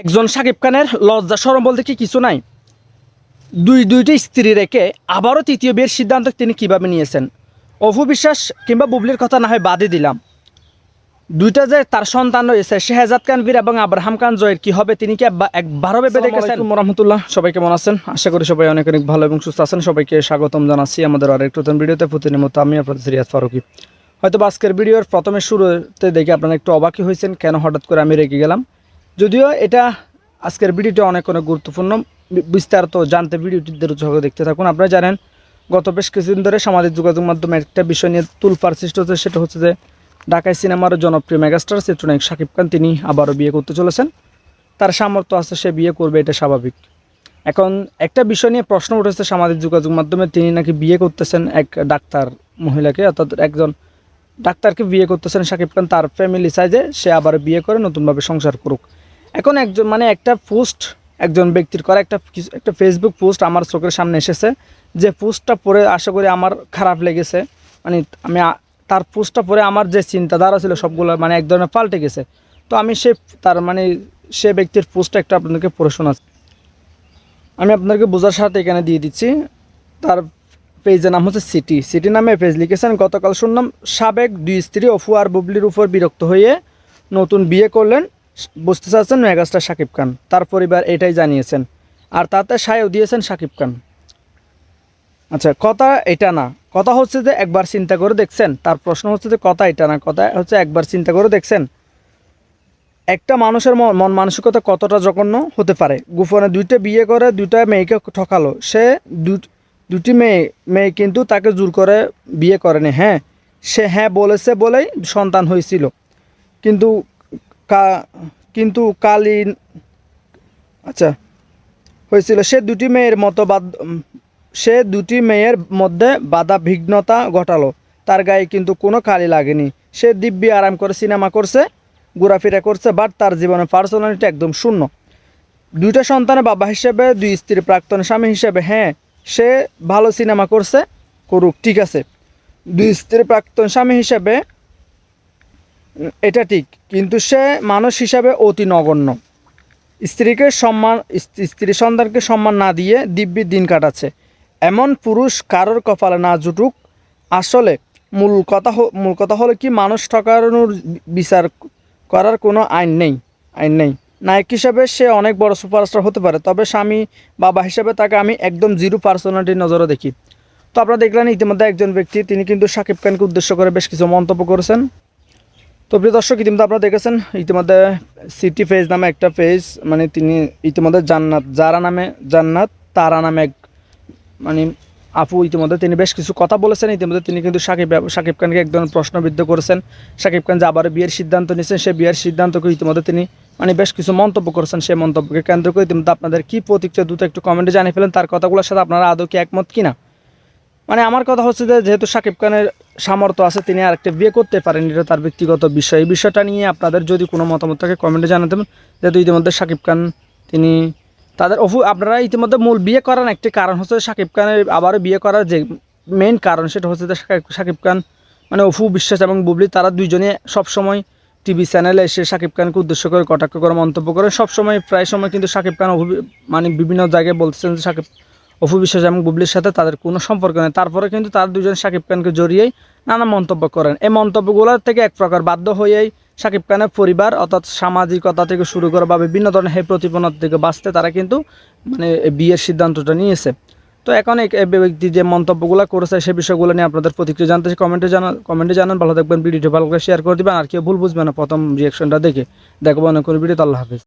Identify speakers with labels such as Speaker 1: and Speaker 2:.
Speaker 1: একজন সাকিব খানের লজ্জা সরম বলতে কি কিছু নাই? দুই দুইটি স্ত্রী রেখে আবারও তৃতীয় বিয়ের সিদ্ধান্ত তিনি কীভাবে নিয়েছেন? অপু বিশ্বাস কিংবা বুবলির কথা না হয় বাদই দিলাম। দুইটা যে তার সন্তান রয়েছে শেহজাদ খানবীর এবং আব্রাহাম খান জয়ের কি হবে তিনি কি একবারও ভেবে দেখেছেন? রহমতুল্লাহ সবাই কেমন আছেন? আশা করি সবাই অনেক অনেক ভালো এবং সুস্থ আছেন। সবাইকে স্বাগতম জানাচ্ছি আমাদের আরেক নতুন ভিডিওতে। প্রতিদিনের মতো আমি আপনাদের সিরিয়াস ফারুকি। হয়তো আজকের ভিডিওর প্রথমে শুরুতে দেখে আপনারা একটু অবাকই হয়েছেন কেন হঠাৎ করে আমি রেগে গেলাম? যদিও এটা আজকের ভিডিওটা অনেক অনেক গুরুত্বপূর্ণ। বিস্তারিত জানতে ভিডিওটি ধৈর্য দেখতে থাকুন। আপনারা জানেন, গত বেশ কিছুদিন ধরে সামাজিক যোগাযোগ মাধ্যমে একটা বিষয় নিয়ে তুলপার সৃষ্টি হচ্ছে, সেটা হচ্ছে যে ঢাকায় সিনেমার জনপ্রিয় মেগাস্টার চিত্রনায়ক শাকিব খান, তিনি আবারও বিয়ে করতে চলেছেন। তার সামর্থ্য আছে, সে বিয়ে করবে, এটা স্বাভাবিক। এখন একটা বিষয় নিয়ে প্রশ্ন উঠেছে সামাজিক যোগাযোগ মাধ্যমে, তিনি নাকি বিয়ে করতেছেন এক ডাক্তার মহিলাকে, অর্থাৎ একজন ডাক্তারকে বিয়ে করতেছেন শাকিব খান, তার ফ্যামিলি চাইজে সে আবার বিয়ে করে, নতুনভাবে সংসার করুক। এখন একজন মানে একটা পোস্ট একজন ব্যক্তির করা একটা একটা ফেসবুক পোস্ট আমার চোখের সামনে এসেছে, যে পোস্টটা পড়ে আশা করি আমার খারাপ লেগেছে। মানে আমি তার পোস্টটা পড়ে আমার যে চিন্তাধারা ছিল সবগুলো মানে এক ধরনের পাল্টে গেছে। তো আমি সে, তার মানে সে ব্যক্তির পোস্টটা একটা আপনাদেরকে পড়ে শোনাচ্ছি আমি আপনাদেরকে বোঝার সাথে এখানে দিয়ে দিচ্ছি। তার পেজের নাম হচ্ছে সিটি। সিটি নামে পেজ লিখেছেন, গতকাল শুনলাম সাবেক দুই স্ত্রী অফু আর বুবলির উপর বিরক্ত হয়ে নতুন বিয়ে করলেন। বুঝতে চাচ্ছেন? মেগাস্টার শাকিব খান। তার পরিবার এটাই জানিয়েছেন। আর তাতে সায়ও দিয়েছেন শাকিব খান। আচ্ছা কথা এটা না। কথা হচ্ছে যে একবার চিন্তা করে দেখছেন। তার প্রশ্ন হচ্ছে যে কথা এটা না। কথা হচ্ছে একবার চিন্তা করে দেখছেন। একটা মানুষের মন মন মানসিকতা কতটা জঘন্য হতে পারে? গোপনে দুইটা বিয়ে করে, দুইটা মেয়েকে ঠকালো। সে দুটি মেয়ে মেয়ে কিন্তু তাকে জোর করে বিয়ে করেনি। হ্যাঁ সে হ্যাঁ বলেছে বলেই সন্তান হয়েছিল। কিন্তু কিন্তু কালীন আচ্ছা হয়েছিল। সে দুটি মেয়ের মতো সে দুটি মেয়ের মধ্যে বাধা বিঘ্নতা ঘটালো। তার গায়ে কিন্তু কোনো কালি লাগেনি। সে দিব্যি আরাম করে সিনেমা করছে, ঘোরাফেরা করছে বাট তার জীবনে পার্সোনালিটি একদম শূন্য। দুইটা সন্তানের বাবা হিসেবে, দুই স্ত্রীর প্রাক্তন স্বামী হিসেবে হ্যাঁ সে ভালো সিনেমা করছে, করুক, ঠিক আছে। দুই স্ত্রীর প্রাক্তন স্বামী হিসেবে এটা ঠিক, কিন্তু সে মানুষ হিসাবে অতি নগণ্য। স্ত্রীকে সম্মান, স্ত্রী সন্তানকে সম্মান না দিয়ে দিব্যি দিন কাটাচ্ছে। এমন পুরুষ কারোর কপালে না জুটুক। আসলে মূল কথা মূল কথা হলো কি, মানুষ ঠকানোর বিচার করার কোনো আইন নেই আইন নেই। নায়ক হিসাবে সে অনেক বড় সুপারস্টার হতে পারে, তবে স্বামী বাবা হিসাবে তাকে আমি একদম জিরো পার্সোনালিটির নজরে দেখি। তো আপনারা দেখলেন ইতিমধ্যে একজন ব্যক্তি, তিনি কিন্তু শাকিব খানকে উদ্দেশ্য করে বেশ কিছু মন্তব্য করেছেন। তো প্রিয় দর্শক, ইতিমধ্যে আপনারা দেখেছেন, ইতিমধ্যে সিটি ফেজ নামে একটা ফেজ মানে তিনি ইতিমধ্যে জান্নাত, যারা নামে জান্নাত, তারা নামে এক মানে আপু ইতিমধ্যে তিনি বেশ কিছু কথা বলেছেন, ইতিমধ্যে তিনি কিন্তু সাকিব সাকিব খানকে এক ধরনের প্রশ্নবিদ্ধ করেছেন। সাকিব খান যে আবার বিয়ের সিদ্ধান্ত নিয়েছেন সেই বিয়ের সিদ্ধান্তকে ইতিমধ্যে তিনি মানে বেশ কিছু মন্তব্য করেছেন সেই মন্তব্যকে কেন্দ্র করে। ইতিমধ্যে আপনাদের কী প্রতিক্রিয়া দুটো একটু কমেন্টে জানিয়ে ফেলেন, তার কথাগুলোর সাথে আপনারা আদৌ কি একমত কিনা? মানে আমার কথা হচ্ছে যে, যেহেতু সাকিব খানের সামর্থ্য আছে, তিনি আরেকটা বিয়ে করতে পারেন, এটা তার ব্যক্তিগত বিষয়। এই বিষয়টা নিয়ে আপনাদের যদি কোনো মতামত থাকে কমেন্টে জানাতেন যেহেতু ইতিমধ্যে সাকিব খান, তিনি তাদের অফু, আপনারা ইতিমধ্যে মূল বিয়ে করার একটি কারণ হচ্ছে সাকিব খানের আবারও বিয়ে করার যে মেইন কারণ, সেটা হচ্ছে সাকিব খান মানে অফু বিশ্বাস এবং বুবলি, তারা দুইজনে সবসময় টিভি চ্যানেলে এসে সাকিব খানকে উদ্দেশ্য করে, কটাক্ষ করে, মন্তব্য করে। সবসময়, প্রায় সময় কিন্তু সাকিব খান অফু মানে বিভিন্ন জায়গায় বলতেছেন যে সাকিব অপু বিশ্বাস এবং বুবলির সাথে তাদের কোনো সম্পর্ক নেই। তারপরে কিন্তু তার দুজন সাকিব খানকে জড়িয়েই নানা মন্তব্য করেন। এই মন্তব্যগুলোর থেকে এক প্রকার বাধ্য হয়েই সাকিব খানের পরিবার অর্থাৎ সামাজিকতা থেকে শুরু করে বা বিভিন্ন ধরনের সেই প্রতিপন্নতা থেকে বাঁচতে তারা কিন্তু মানে বিয়ের সিদ্ধান্তটা নিয়েছে। তো এখন ব্যক্তি যে মন্তব্যগুলো করেছে সেই বিষয়গুলো নিয়ে আপনাদের প্রতিক্রিয়া জানতে কমেন্টে জানান কমেন্টে জানান, ভালো থাকবেন, ভিডিওটি ভালো করে শেয়ার করে দিবেন, আর কেউ ভুল বুঝবেন না প্রথম রিয়াকশনটা দেখে। দেখব অনেক কোনো ভিডিও আল্লাহ হাফিজ।